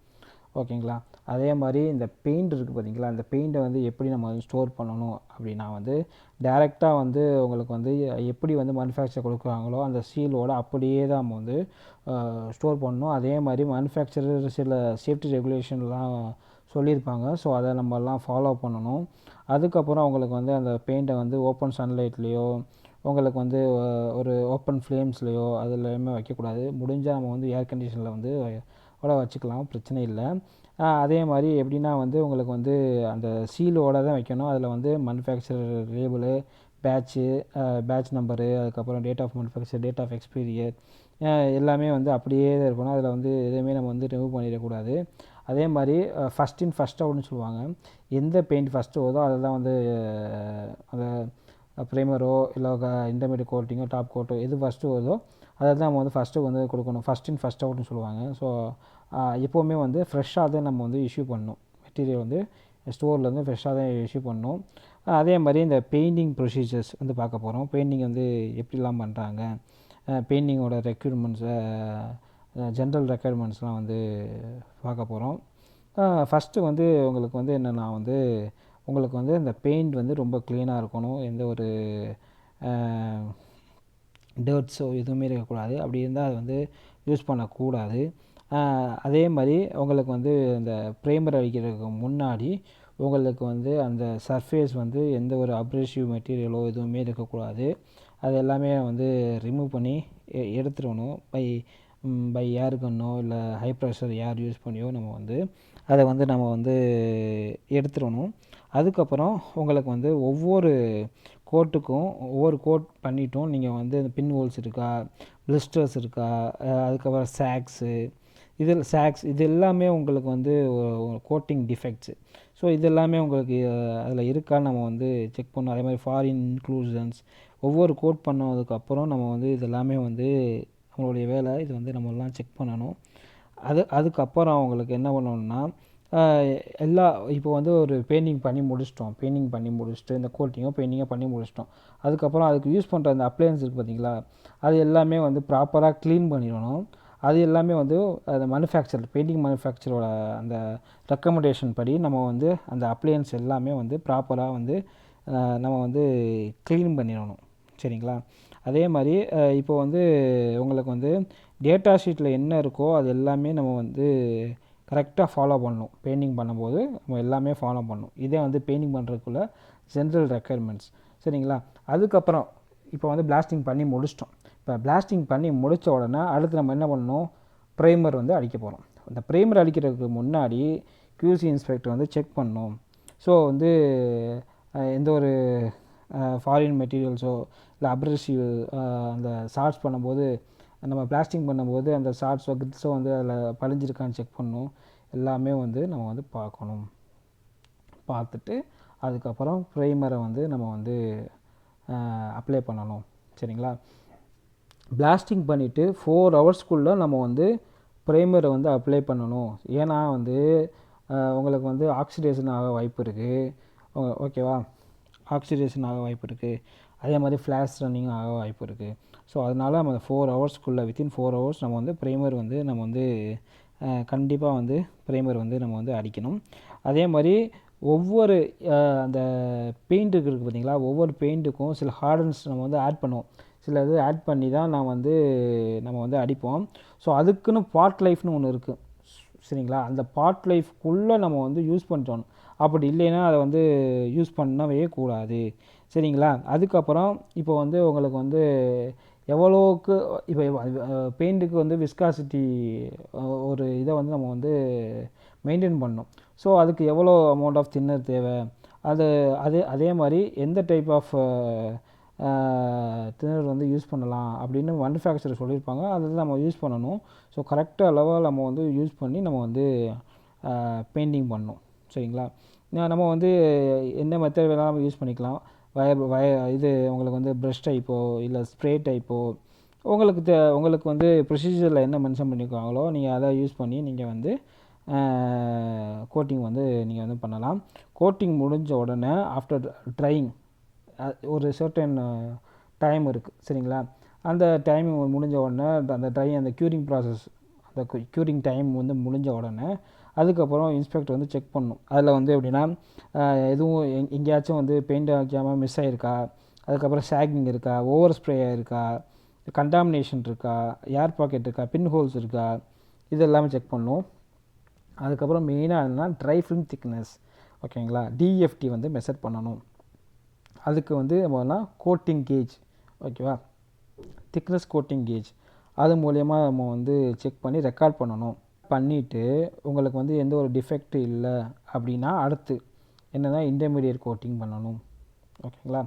ஓகேங்களா? அதே மாதிரி இந்த பெயிண்ட் இருக்குது பார்த்தீங்களா அந்த பெயிண்ட்டை வந்து எப்படி நம்ம வந்து ஸ்டோர் பண்ணணும் அப்படின்னா வந்து டேரெக்டாக வந்து உங்களுக்கு வந்து எப்படி வந்து மேனுஃபேக்சர் கொடுக்குறாங்களோ அந்த சீலோட அப்படியே தான் நம்ம வந்து ஸ்டோர் பண்ணணும். அதே மாதிரி மேனுஃபேக்சரர் சில சேஃப்டி ரெகுலேஷன்லாம் சொல்லியிருப்பாங்க. ஸோ அதை நம்மலாம் ஃபாலோ பண்ணணும். அதுக்கப்புறம் உங்களுக்கு வந்து அந்த பெயிண்ட்டை வந்து ஓப்பன் சன்லைட்லேயோ உங்களுக்கு வந்து ஒரு ஓப்பன் ஃப்ளேம்ஸ்லேயோ அதுலேயுமே வைக்கக்கூடாது. முடிஞ்சால் நம்ம வந்து ஏர் கண்டிஷனில் வந்து கூட வச்சுக்கலாம். பிரச்சனை இல்லை. அதே மாதிரி எப்படின்னா வந்து உங்களுக்கு வந்து அந்த சீலோட தான் வைக்கணும். அதில் வந்து manufacturer label batch batch number அதுக்கப்புறம் date of manufacture date of expiry எல்லாமே வந்து அப்படியே தான் இருக்கணும். அதில் வந்து எதுவுமே நம்ம வந்து ரிமூவ் பண்ணிடக்கூடாது. அதே மாதிரி ஃபஸ்ட் இன் ஃபஸ்ட் அவுட்னு சொல்லுவாங்க. எந்த பெயிண்ட் ஃபஸ்ட்டு வருதோ அதை தான் வந்து அந்த ப்ரைமரோ இல்லை இன்டர்மீடியட் கோட்டிங்கோ டாப் கோட்டோ எது ஃபஸ்ட்டு வருதோ அதை தான் நம்ம வந்து ஃபஸ்ட்டு வந்து கொடுக்கணும். ஃபஸ்ட் இன் ஃபஸ்ட் அவுட்னு சொல்லுவாங்க. ஸோ எப்போவுமே வந்து ஃப்ரெஷ்ஷாக தான் நம்ம வந்து இஷ்யூ பண்ணணும். மெட்டீரியல் வந்து ஸ்டோரில் வந்து ஃப்ரெஷ்ஷாக தான் இஷ்யூ பண்ணணும். அதே மாதிரி இந்த பெயிண்டிங் ப்ரொசீஜர்ஸ் வந்து பார்க்க போகிறோம் பெயிண்டிங் வந்து எப்படிலாம் பண்ணுறாங்க பெயிண்டிங்கோட ரெக்யூர்மெண்ட்ஸை ஜென்ரல் ரெக்குயர்மெண்ட்ஸ்லாம் வந்து பார்க்க போகிறோம் ஃபஸ்ட்டு வந்து உங்களுக்கு வந்து என்னென்னா வந்து உங்களுக்கு வந்து இந்த பெயிண்ட் வந்து ரொம்ப க்ளீனாக இருக்கணும். எந்த ஒரு டேர்ட்ஸோ எதுவுமே இருக்கக்கூடாது. அப்படி இருந்தால் அது வந்து யூஸ் பண்ணக்கூடாது. அதே மாதிரி உங்களுக்கு வந்து இந்த ப்ரைமர் அடிக்கிறதுக்கு முன்னாடி உங்களுக்கு வந்து அந்த சர்ஃபேஸ் வந்து எந்த ஒரு அப்ரேசிவ் மெட்டீரியலோ எதுவுமே இருக்கக்கூடாது. அது எல்லாமே வந்து ரிமூவ் பண்ணி எடுத்துடணும். பை பை ஏர் கன்னோ இல்லை ஹை ப்ரெஷர் ஏர் யூஸ் பண்ணியோ நம்ம வந்து அதை வந்து நம்ம வந்து எடுத்துடணும். அதுக்கப்புறம் உங்களுக்கு வந்து ஒவ்வொரு கோட்டுக்கும் ஒவ்வொரு கோட் பண்ணிட்டும். நீங்கள் வந்து இந்த பின் ஹோல்ஸ் இருக்கா பிளிஸ்டர்ஸ் இருக்கா அதுக்கப்புறம் சாக்ஸு இதில் சாக்ஸ் இது எல்லாமே உங்களுக்கு வந்து கோட்டிங் டிஃபெக்ட்ஸு ஸோ இது எல்லாமே உங்களுக்கு அதில் இருக்கான்னு நம்ம வந்து செக் பண்ணணும். அதே மாதிரி ஃபாரின் இன்க்ளூஷன்ஸ் ஒவ்வொரு கோட் பண்ணதுக்கப்புறம் நம்ம வந்து இது எல்லாமே வந்து நம்மளுடைய வேலை இது வந்து நம்மலாம் செக் பண்ணணும். அது அதுக்கப்புறம் அவங்களுக்கு என்ன பண்ணணும்னா எல்லா இப்போ வந்து ஒரு பெயிண்டிங் பண்ணி முடிச்சிட்டோம். பெயிண்டிங் பண்ணி முடிச்சுட்டு இந்த கோட்டிங்கோ பெயிண்டிங்கோ பண்ணி முடிச்சிட்டோம். அதுக்கப்புறம் அதுக்கு யூஸ் பண்ணுற அந்த அப்ளையன்ஸ் இருக்குது பார்த்தீங்களா? அது எல்லாமே வந்து ப்ராப்பராக க்ளீன் பண்ணிடணும். அது எல்லாமே வந்து அந்த மேனுஃபேக்சர் பெயிண்டிங் மேனுஃபேக்சரோட அந்த ரெக்கமெண்டேஷன் படி நம்ம வந்து அந்த அப்ளையன்ஸ் எல்லாமே வந்து ப்ராப்பராக வந்து நம்ம வந்து க்ளீன் பண்ணிடணும். சரிங்களா? அதே மாதிரி இப்போ வந்து உங்களுக்கு வந்து டேட்டா ஷீட்டில் என்ன இருக்கோ அது எல்லாமே நம்ம வந்து கரெக்டாக ஃபாலோ பண்ணணும். பெயிண்டிங் பண்ணும்போது நம்ம எல்லாமே ஃபாலோ பண்ணணும். இதே வந்து பெயிண்டிங் பண்ணுறதுக்குள்ள ஜென்ரல் ரெக்குயர்மெண்ட்ஸ் சரிங்களா? அதுக்கப்புறம் இப்போ வந்து பிளாஸ்டிங் பண்ணி முடிச்சிட்டோம். இப்போ பிளாஸ்டிங் பண்ணி முடித்த உடனே அடுத்து நம்ம என்ன பண்ணணும்? ப்ரைமர் வந்து அடிக்க போகிறோம் அந்த ப்ரைமர் அடிக்கிறதுக்கு முன்னாடி கியூசி இன்ஸ்பெக்டர் வந்து செக் பண்ணணும். ஸோ வந்து எந்த ஒரு ஃபாரின் மெட்டீரியல்ஸோ இல்லை அப்ரெசிவ் அந்த ஷார்ட்ஸ் பண்ணும்போது நம்ம பிளாஸ்டிங் பண்ணும்போது அந்த ஷார்ட்ஸோ கிட்ஸோ வந்து அதில் பழிஞ்சிருக்கான்னு செக் பண்ணணும் எல்லாமே வந்து நம்ம வந்து பார்க்கணும். பார்த்துட்டு அதுக்கப்புறம் ப்ரைமரை வந்து நம்ம வந்து அப்ளை பண்ணணும். சரிங்களா? பிளாஸ்டிங் பண்ணிவிட்டு ஃபோர் ஹவர்ஸ்க்குள்ளே நம்ம வந்து ப்ரைமரை வந்து அப்ளை பண்ணணும். ஏன்னா வந்து உங்களுக்கு வந்து ஆக்சிடேஷன் ஆக வாய்ப்பு இருக்குது ஓகேவா ஆக்சிடேஷன் ஆக வாய்ப்பு இருக்குது அதே மாதிரி ஃப்ளாஷ் ரன்னிங் ஆக வாய்ப்பு இருக்குது ஸோ அதனால் நம்ம ஃபோர் ஹவர்ஸ்க்குள்ளே வித்தின் ஃபோர் ஹவர்ஸ் நம்ம வந்து ப்ரைமர் வந்து நம்ம வந்து கண்டிப்பாக வந்து ப்ரைமர் வந்து நம்ம வந்து அடிக்கணும். அதே மாதிரி ஒவ்வொரு அந்த பெயிண்ட் இருக்குது பார்த்தீங்களா ஒவ்வொரு பெயிண்ட்டுக்கும் சில ஹார்டன்ஸ் நம்ம வந்து ஆட் பண்ணுவோம். சில இது ஆட் பண்ணி தான் நான் வந்து நம்ம வந்து அடிப்போம். ஸோ அதுக்குன்னு பார்ட் லைஃப்னு ஒன்று இருக்குது சரிங்களா? அந்த பார்ட் லைஃப்குள்ளே நம்ம வந்து யூஸ் பண்ணிட்டோம். அப்படி இல்லைன்னா அதை வந்து யூஸ் பண்ணவே கூடாது. சரிங்களா? அதுக்கப்புறம் இப்போ வந்து உங்களுக்கு வந்து எவ்வளோவுக்கு இப்போ பெயிண்ட்டுக்கு வந்து விஸ்காசிட்டி ஒரு இதை வந்து நம்ம வந்து மெயின்டைன் பண்ணணும். ஸோ அதுக்கு எவ்வளோ அமௌண்ட் ஆஃப் தின்னர் தேவை? அது அது அதே மாதிரி எந்த டைப் ஆஃப் தின்னர் வந்து யூஸ் பண்ணலாம் அப்படின்னு மேனுஃபேக்சரர் சொல்லியிருப்பாங்க. அதை நம்ம யூஸ் பண்ணணும். ஸோ கரெக்டாக அளவாக நம்ம வந்து யூஸ் பண்ணி நம்ம வந்து பெயிண்டிங் பண்ணணும். சரிங்களா? நம்ம வந்து என்ன மெத்தட் வேணாலும் நம்ம யூஸ் பண்ணிக்கலாம். வய வய இது உங்களுக்கு வந்து ப்ரஷ் டைப்போ இல்லை ஸ்ப்ரே டைப்போ உங்களுக்கு தே உங்களுக்கு வந்து ப்ரொசீஜரில் என்ன மென்ஷன் பண்ணியிருக்காங்களோ நீங்கள் அதை யூஸ் பண்ணி நீங்கள் வந்து கோட்டிங் வந்து நீங்கள் வந்து பண்ணலாம். கோட்டிங் முடிஞ்ச உடனே ஆஃப்டர் ட்ரையிங் ஒரு சர்டன் டைம் இருக்குது சரிங்களா? அந்த டைமிங் முடிஞ்ச உடனே அந்த ட்ரை அந்த க்யூரிங் ப்ராசஸ் அந்த க்யூரிங் டைம் வந்து முடிஞ்ச உடனே அதுக்கப்புறம் இன்ஸ்பெக்டர் வந்து செக் பண்ணணும் அதில் வந்து எப்படின்னா எதுவும் எங் எங்கேயாச்சும் வந்து பெயிண்ட் வைக்காமல் மிஸ் ஆகிருக்கா அதுக்கப்புறம் சேகிங் இருக்கா? ஓவர் ஸ்ப்ரே ஆகிருக்கா கண்டாமினேஷன் இருக்கா? ஏர் பாக்கெட் இருக்கா? பின் ஹோல்ஸ் இருக்கா? இது எல்லாமே செக் பண்ணும். அதுக்கப்புறம் மெயினாக என்னன்னா ட்ரை ஃபிலிம் திக்னஸ் ஓகேங்களா? டிஎஃப்டி வந்து மெஷர் பண்ணணும். அதுக்கு வந்து நம்ம கோட்டிங் கேஜ் ஓகேவா? திக்னஸ் கோட்டிங் கேஜ் அது மூலயமா நம்ம வந்து செக் பண்ணி ரெக்கார்ட் பண்ணணும். பண்ணிவிட்டு உங்களுக்கு வந்து எந்த ஒரு டிஃபெக்ட் இல்லை அப்படின்னா அடுத்து என்னென்னா இன்டர்மீடியட் கோட்டிங் பண்ணணும். ஓகேங்களா?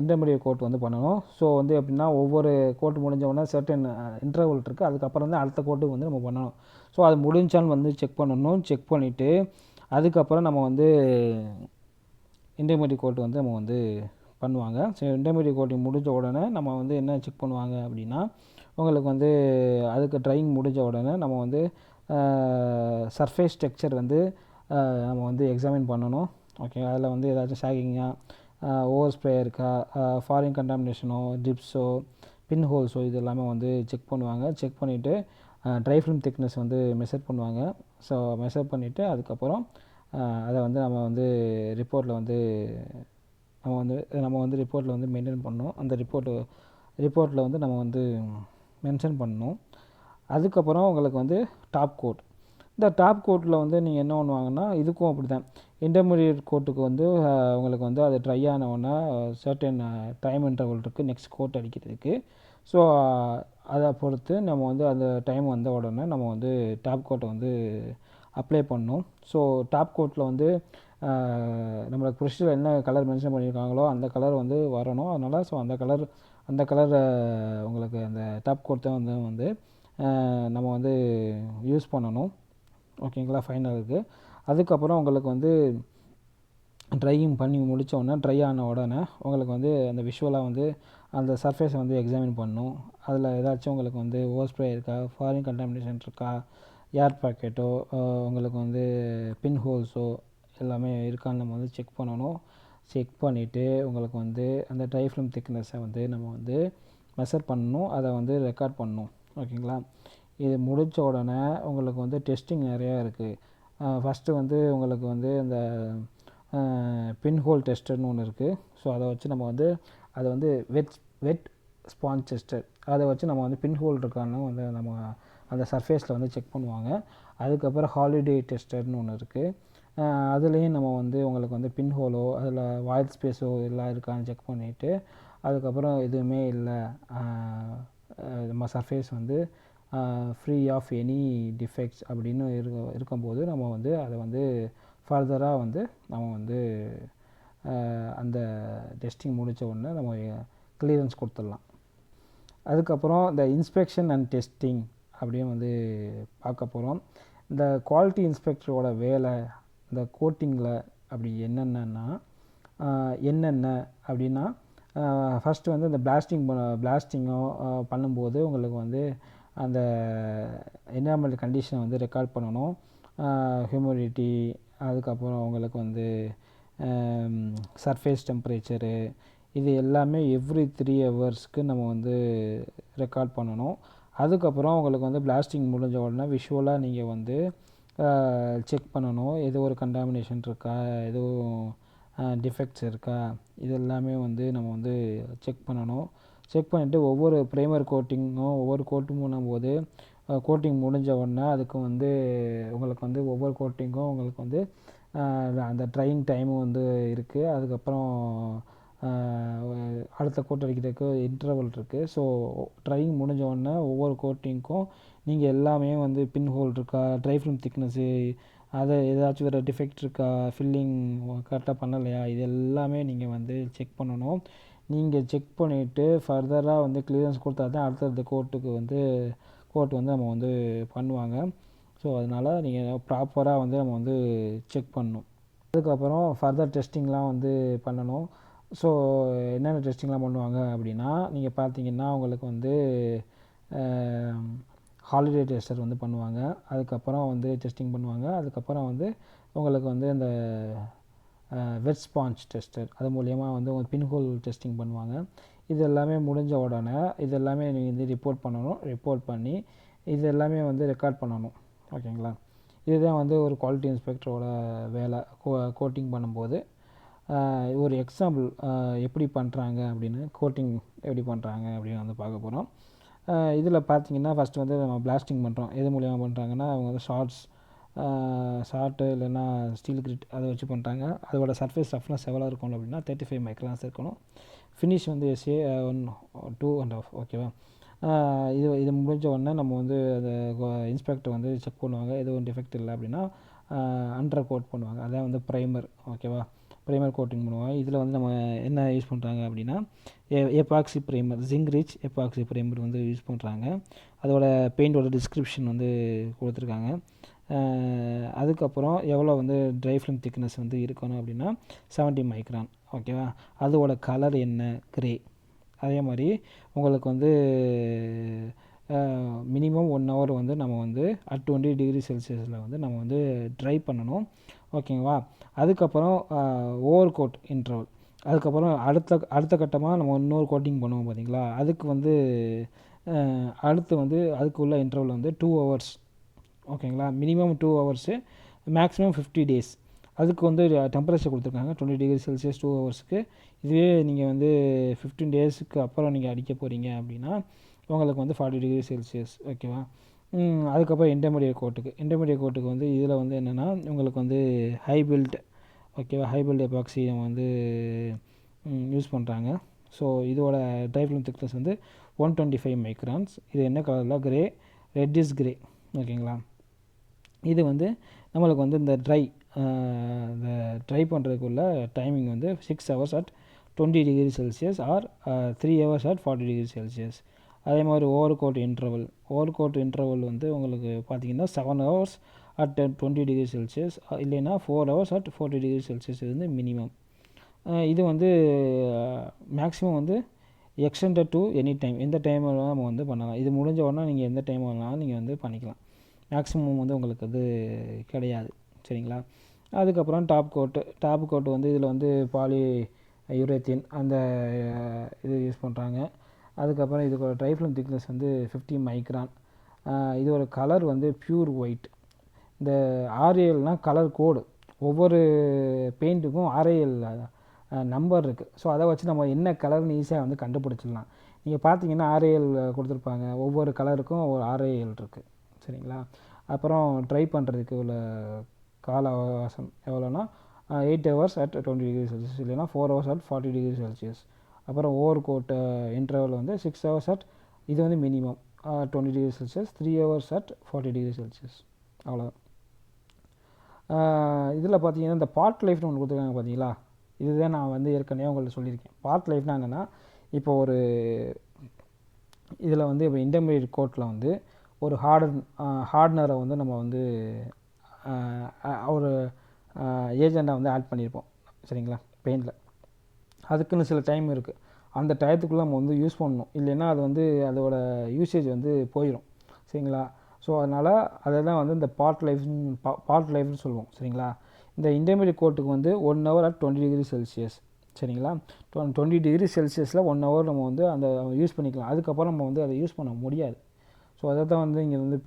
இன்டர்மீடியட் கோட் வந்து பண்ணணும். ஸோ வந்து எப்படின்னா ஒவ்வொரு கோட் முடிஞ்ச உடனே சர்டன் இன்டர்வல் இருக்குது அதுக்கப்புறம் தான் அடுத்த கோட்டுக்கு வந்து நம்ம பண்ணணும். ஸோ அது முடிஞ்சாலும் வந்து செக் பண்ணணும். செக் பண்ணிவிட்டு அதுக்கப்புறம் நம்ம வந்து இன்டர்மீடியட் கோட் வந்து நம்ம வந்து பண்ணுவாங்க. ஸோ இன்டர்மீடியட் கோட்டிங் முடிஞ்ச உடனே நம்ம வந்து என்ன செக் பண்ணுவாங்க அப்படின்னா உங்களுக்கு வந்து அதுக்கு ட்ரையிங் முடிஞ்ச உடனே நம்ம வந்து சர்ஃபேஸ் ஸ்ட்ரக்சர் வந்து நம்ம வந்து எக்ஸாமின் பண்ணணும். ஓகே அதில் வந்து ஏதாச்சும் ஷேகிங்காக ஓவர் ஸ்ப்ரே இருக்கா ஃபாரின் கண்டாமினேஷனோ டிப்ஸோ பின் ஹோல்ஸோ இது எல்லாமே வந்து செக் பண்ணுவாங்க. செக் பண்ணிவிட்டு ட்ரை ஃபிலிம் திக்னஸ் வந்து மெஷர் பண்ணுவாங்க. ஸோ மெஷர் பண்ணிவிட்டு அதுக்கப்புறம் அதை வந்து நம்ம வந்து ரிப்போர்ட்டில் வந்து நம்ம வந்து நம்ம வந்து ரிப்போர்ட்டில் வந்து மெயின்டைன் பண்ணணும். அந்த ரிப்போர்ட்டு ரிப்போர்ட்டில் வந்து நம்ம வந்து மென்ஷன் பண்ணணும். அதுக்கப்புறம் உங்களுக்கு வந்து டாப் கோட் இந்த டாப் கோட்டில் வந்து நீங்கள் என்ன பண்ணுவாங்கன்னா இதுக்கும் அப்படி தான் இன்டர்மீடியட் கோட்டுக்கு வந்து உங்களுக்கு வந்து அது ட்ரை ஆனவுடனே சர்டன் டைம் இன்டர்வல் இருக்குது நெக்ஸ்ட் கோட் அடிக்கிறதுக்கு. ஸோ அதை பொறுத்து நம்ம வந்து அந்த டைம் வந்த உடனே நம்ம வந்து டாப் கோட்டை வந்து அப்ளை பண்ணணும். ஸோ டாப் கோட்டில் வந்து நம்மளுக்கு ப்ரொஷில் என்ன கலர் மென்ஷன் பண்ணியிருக்காங்களோ அந்த கலர் வந்து வரணும். அதனால் ஸோ அந்த கலர் அந்த கலர் உங்களுக்கு அந்த டாப் கோட் தான் வந்து வந்து நம்ம வந்து யூஸ் பண்ணணும். ஓகேங்களா? ஃபைனலுக்கு அதுக்கப்புறம் உங்களுக்கு வந்து ட்ரையிங் பண்ணி முடித்த உடனே ட்ரை ஆன உடனே உங்களுக்கு வந்து அந்த விஷுவலாக வந்து அந்த சர்ஃபேஸை வந்து எக்ஸாமின் பண்ணணும். அதில் ஏதாச்சும் உங்களுக்கு வந்து ஓவர் ஸ்ப்ரே இருக்கா? ஃபாரின் கண்டாமினேஷன் இருக்கா? ஏர் பாக்கெட்டோ உங்களுக்கு வந்து பின் ஹோல்ஸோ எல்லாமே இருக்கான்னு நம்ம வந்து செக் பண்ணணும். செக் பண்ணிவிட்டு உங்களுக்கு வந்து அந்த ட்ரை ஃபிலிம் திக்னஸை வந்து நம்ம வந்து மெஷர் பண்ணணும். அதை வந்து ரெக்கார்ட் பண்ணணும். ஓகேங்களா? இது முடித்த உடனே உங்களுக்கு வந்து டெஸ்டிங் நிறையா இருக்குது ஃபஸ்ட்டு வந்து உங்களுக்கு வந்து இந்த பின் ஹோல் டெஸ்டர்னு ஒன்று இருக்குது ஸோ அதை வச்சு நம்ம வந்து அதை வந்து வெட் வெட் ஸ்பாஞ்ச் டெஸ்டர் அதை வச்சு நம்ம வந்து பின்ஹோல் இருக்கான்னு வந்து நம்ம அந்த சர்ஃபேஸில் வந்து செக் பண்ணுவாங்க. அதுக்கப்புறம் ஹாலிடே டெஸ்டர்னு ஒன்று இருக்குது அதுலேயும் நம்ம வந்து உங்களுக்கு வந்து பின் ஹோலோ அதில் வாயில் ஸ்பேஸோ எல்லாம் இருக்கான்னு செக் பண்ணிவிட்டு அதுக்கப்புறம் எதுவுமே இல்லை. நம்ம சர்ஃபேஸ் வந்து ஃப்ரீ ஆஃப் எனி டிஃபெக்ட்ஸ் அப்படின்னு இருக்க இருக்கும்போது நம்ம வந்து அதை வந்து ஃபர்தராக வந்து நம்ம வந்து அந்த டெஸ்டிங் முடித்த உடனே நம்ம கிளியரன்ஸ் கொடுத்துடலாம். அதுக்கப்புறம் இந்த இன்ஸ்பெக்ஷன் அண்ட் டெஸ்டிங் அப்படின்னு வந்து பார்க்க போகிறோம் இந்த குவாலிட்டி இன்ஸ்பெக்டரோட வேலை இந்த கோட்டிங்கில் அப்படி என்னென்னா என்னென்ன அப்படின்னா ஃபஸ்ட்டு வந்து இந்த பிளாஸ்டிங் பிளாஸ்டிங்கோ பண்ணும்போது உங்களுக்கு வந்து அந்த என்வரான்மெண்டல் கண்டிஷனை வந்து ரெக்கார்ட் பண்ணணும். ஹியூமிடிட்டி அதுக்கப்புறம் உங்களுக்கு வந்து சர்ஃபேஸ் டெம்பரேச்சரு இது எல்லாமே எவ்ரி த்ரீ ஹவர்ஸ்க்கு நம்ம வந்து ரெக்கார்ட் பண்ணணும். அதுக்கப்புறம் உங்களுக்கு வந்து பிளாஸ்டிங் முடிஞ்ச உடனே விஷுவலாக நீங்கள் வந்து செக் பண்ணணும். எது ஒரு கண்டாமினேஷன் இருக்கா? எதுவும் டிஃபெக்ட்ஸ் இருக்கா? இது எல்லாமே வந்து நம்ம வந்து செக் பண்ணணும். செக் பண்ணிவிட்டு ஒவ்வொரு ப்ரைமர் கோட்டிங்கும் ஒவ்வொரு கோட்டும் பண்ணும்போது கோட்டிங் முடிஞ்ச உடனே அதுக்கு வந்து உங்களுக்கு வந்து ஒவ்வொரு கோட்டிங்கும் உங்களுக்கு வந்து அந்த ட்ரையிங் டைமும் வந்து இருக்குது அதுக்கப்புறம் அடுத்த கோட் அடிக்கிறதுக்கு இன்டர்வல் இருக்குது ஸோ ட்ரையிங் முடிஞ்ச உடனே ஒவ்வொரு கோட்டிங்க்கும் நீங்கள் எல்லாமே வந்து பின் ஹோல் இருக்கா ட்ரை ஃபிலிம் திக்னஸ்ஸு அதை ஏதாச்சும் வேறு டிஃபெக்ட் இருக்கா? ஃபில்லிங் கரெக்டாக பண்ணலையா? இது எல்லாமே நீங்கள் வந்து செக் பண்ணணும். நீங்கள் செக் பண்ணிவிட்டு ஃபர்தராக வந்து கிளியரன்ஸ் கொடுத்தா தான் அடுத்தடுத்த கோர்ட்டுக்கு வந்து கோர்ட் வந்து நம்ம வந்து பண்ணுவாங்க. ஸோ அதனால் நீங்கள் ப்ராப்பராக வந்து நம்ம வந்து செக் பண்ணணும். அதுக்கப்புறம் ஃபர்தர் டெஸ்டிங்லாம் வந்து பண்ணணும். ஸோ என்னென்ன டெஸ்டிங்லாம் பண்ணுவாங்க அப்படின்னா நீங்கள் பார்த்தீங்கன்னா உங்களுக்கு வந்து ஹாலிடே டெஸ்டர் வந்து பண்ணுவாங்க. அதுக்கப்புறம் வந்து டெஸ்டிங் பண்ணுவாங்க. அதுக்கப்புறம் வந்து உங்களுக்கு வந்து இந்த வெட் ஸ்பாஞ்ச் டெஸ்டர் அது மூலயமா வந்து உங்கள் பின்ஹோல் டெஸ்டிங் பண்ணுவாங்க. இது எல்லாமே முடிஞ்ச உடனே இது எல்லாமே நீங்கள் வந்து ரிப்போர்ட் பண்ணணும். ரிப்போர்ட் பண்ணி இது எல்லாமே வந்து ரெக்கார்ட் பண்ணணும். ஓகேங்களா இதுதான் வந்து ஒரு குவாலிட்டி இன்ஸ்பெக்டரோட வேலை. கோ கோட்டிங் பண்ணும்போது ஒரு எக்ஸாம்பிள் எப்படி பண்ணுறாங்க அப்படின்னு கோட்டிங் எப்படி பண்ணுறாங்க அப்படின்னு வந்து பார்க்க போகிறோம் இதில் பார்த்தீங்கன்னா ஃபஸ்ட்டு வந்து நம்ம பிளாஸ்டிங் பண்ணுறோம் எது மூலியமாக பண்ணுறாங்கன்னா அவங்க வந்து ஷார்ட்ஸ் ஷார்ட்டு இல்லைன்னா ஸ்டீல் கிரிட் அதை வச்சு பண்ணுறாங்க அதோட சர்ஃபேஸ் ரஃப்னஸ் எவ்வளோ இருக்கும் அப்படின்னா தேர்ட்டி ஃபைவ் மைக்ரான்ஸ் இருக்கணும். ஃபினிஷ் வந்து say one two and half ஓகேவா இது இது முடிஞ்ச உடனே நம்ம வந்து அந்த இன்ஸ்பெக்டர் வந்து செக் பண்ணுவாங்க. எதுவும் டிஃபெக்ட் இல்லை அப்படின்னா அண்டர் கோட் பண்ணுவாங்க. அதான் வந்து ப்ரைமர் ஓகேவா ப்ரைமர் கோட்டிங் பண்ணுவாங்க இதில் வந்து நம்ம என்ன யூஸ் பண்ணுறாங்க அப்படின்னா a epoxy primer zinc rich epoxy primer வந்து யூஸ் பண்ணுறாங்க அதோட பெயிண்டோட டிஸ்கிரிப்ஷன் வந்து கொடுத்துருக்காங்க. அதுக்கப்புறம் எவ்வளோ வந்து ட்ரை ஃபிலிம் திக்னஸ் வந்து இருக்கணும் அப்படின்னா செவன்ட்டி மைக்ரான் ஓகேவா அதோட கலர் என்ன? கிரே அதே மாதிரி உங்களுக்கு வந்து மினிமம் ஒன் ஹவர் வந்து நம்ம வந்து அட் டுவெண்ட்டி டிகிரி செல்சியஸில் வந்து நம்ம வந்து ட்ரை பண்ணணும். ஓகேங்களா? அதுக்கப்புறம் ஓவர் கோட் இன்டர்வல். அதுக்கப்புறம் அடுத்த அடுத்த கட்டமாக நம்ம இன்னொரு கோட்டிங் பண்ணுவோம் பார்த்தீங்களா அதுக்கு வந்து அடுத்து வந்து அதுக்குள்ள இன்டர்வல் வந்து டூ ஹவர்ஸ் ஓகேங்களா? Minimum two hours maximum fifty days அதுக்கு வந்து டெம்பரேச்சர் கொடுத்துருக்காங்க டுவெண்ட்டி டிகிரி செல்சியஸ் டூ ஹவர்ஸுக்கு இதுவே நீங்கள் வந்து ஃபிஃப்டீன் டேஸுக்கு அப்புறம் நீங்கள் அடிக்க போகிறீங்க அப்படின்னா உங்களுக்கு வந்து ஃபார்ட்டி டிகிரி செல்சியஸ் ஓகேவா? அதுக்கப்புறம் இன்டர்மீடியட் கோட்டுக்கு இன்டர்மீடியட் கோட்டுக்கு வந்து இதில் வந்து என்னென்னா உங்களுக்கு வந்து ஹை பில்ட் ஓகேவா ஹை பில்ட் எபாக்சி வந்து யூஸ் பண்ணுறாங்க ஸோ இதோட ட்ரை திக்னஸ் வந்து ஒன் டுவெண்ட்டி ஃபைவ் மைக்ரான்ஸ் இது என்ன கலரில் கிரே ரெட் இஸ் கிரே ஓகேங்களா இது வந்து நம்மளுக்கு வந்து இந்த ட்ரை இந்த ட்ரை பண்ணுறதுக்குள்ள டைமிங் வந்து six hours at twenty degree Celsius or three hours at forty degree Celsius அதே மாதிரி over coat interval over coat interval வந்து உங்களுக்கு பார்த்தீங்கன்னா seven hours at twenty degree Celsius இல்லைன்னா four hours at forty degree Celsius வந்து minimum இது வந்து maximum வந்து எக்ஸ்டெண்டட் டு எனி டைம் எந்த டைம் வேணாலும் நம்ம வந்து பண்ணலாம். இது முடிஞ்ச உடனே நீங்கள் எந்த டைம் வேணாலும் நீங்கள் வந்து பண்ணிக்கலாம். மேக்ஸிமம் வந்து உங்களுக்கு அது கிடையாது. சரிங்களா? அதுக்கப்புறம் டாப் கோட்டு டாப் கோட்டு வந்து இதில் வந்து பாலி யூரேத்தின் அந்த இது யூஸ் பண்ணுறாங்க அதுக்கப்புறம் இதுக்கு ஒரு ட்ரைஃபிலம் திக்னஸ் வந்து ஃபிஃப்டி மைக்ரான் இதோட கலர் வந்து பியூர் ஒயிட் இந்த ஆர்ஏஎல்னால் கலர் கோடு ஒவ்வொரு பெயிண்ட்டுக்கும் ஆர்ஏஎல் நம்பர் இருக்குது ஸோ அதை வச்சு நம்ம என்ன கலர்னு ஈஸியாக வந்து கண்டுபிடிச்சிடலாம். நீங்கள் பார்த்தீங்கன்னா ஆர்ஏஎல் கொடுத்துருப்பாங்க. ஒவ்வொரு கலருக்கும் ஒரு ஆர்ஏஎல் இருக்குது சரிங்களா? அப்புறம் ட்ரை பண்ணுறதுக்கு உள்ள கால அவகாசம் எவ்வளோனா eight hours at twenty degree Celsius இல்லைனா four hours at forty degree Celsius அப்புறம் ஓவர் கோட் இன்டர்வல் வந்து சிக்ஸ் ஹவர்ஸ் அட் இது வந்து minimum twenty degree Celsius three hours at forty degree Celsius அவ்வளோதான் இதில் பார்த்தீங்கன்னா இந்த பார்ட் லைஃப்னு ஒன்று கொடுத்துருக்காங்க பார்த்தீங்களா இதுதான் நான் வந்து ஏற்கனவே உங்கள்கிட்ட சொல்லியிருக்கேன். பார்ட் லைஃப்னா என்னென்னா இப்போ ஒரு இதில் வந்து இப்போ இன்டர்மீடியட் கோர்ட்டில் வந்து ஒரு ஹார்டன் ஹார்ட்னரை வந்து நம்ம வந்து ஒரு ஏஜெண்டாக வந்து ஆட் பண்ணியிருப்போம் சரிங்களா? பெயினில் அதுக்குன்னு சில டைம் இருக்குது அந்த டயத்துக்குள்ளே நம்ம வந்து யூஸ் பண்ணணும். இல்லைன்னா அது வந்து அதோட யூசேஜ் வந்து போயிடும் சரிங்களா? ஸோ அதனால் அதை தான் வந்து இந்த பார்ட் லைஃப் பார்ட் லைஃப்னு சொல்லுவோம். சரிங்களா? இந்த இன்டர்மீடியட் கோர்ட்டுக்கு வந்து one hour at twenty degree Celsius சரிங்களா? டுவெண்ட்டி டிகிரி செல்சியஸில் ஒன் ஹவர் நம்ம வந்து அந்த யூஸ் பண்ணிக்கலாம். அதுக்கப்புறம் நம்ம வந்து அதை யூஸ் பண்ண முடியாது. ஸோ அதை தான் வந்து இங்கே வந்து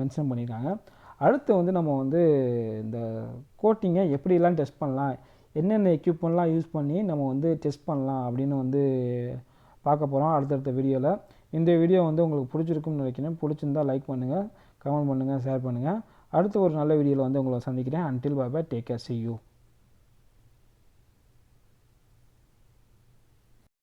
மென்ஷன் பண்ணியிருக்காங்க. அடுத்து வந்து நம்ம வந்து இந்த கோட்டிங்கை எப்படிலாம் டெஸ்ட் பண்ணலாம்? என்னென்ன எக்யூப்மெண்ட்லாம் யூஸ் பண்ணி நம்ம வந்து டெஸ்ட் பண்ணலாம் அப்படின்னு வந்து பார்க்க போகிறோம் அடுத்தடுத்த வீடியோவில் இந்த வீடியோ வந்து உங்களுக்கு பிடிச்சிருக்கும்னு நினைக்கிறேன். பிடிச்சிருந்தா லைக் பண்ணுங்கள் கமெண்ட் பண்ணுங்கள் ஷேர் பண்ணுங்கள் அடுத்த ஒரு நல்ல வீடியோவில் வந்து உங்களை சந்திக்கிறேன். அன்டில் பாபா டேக் கேர் சி யூ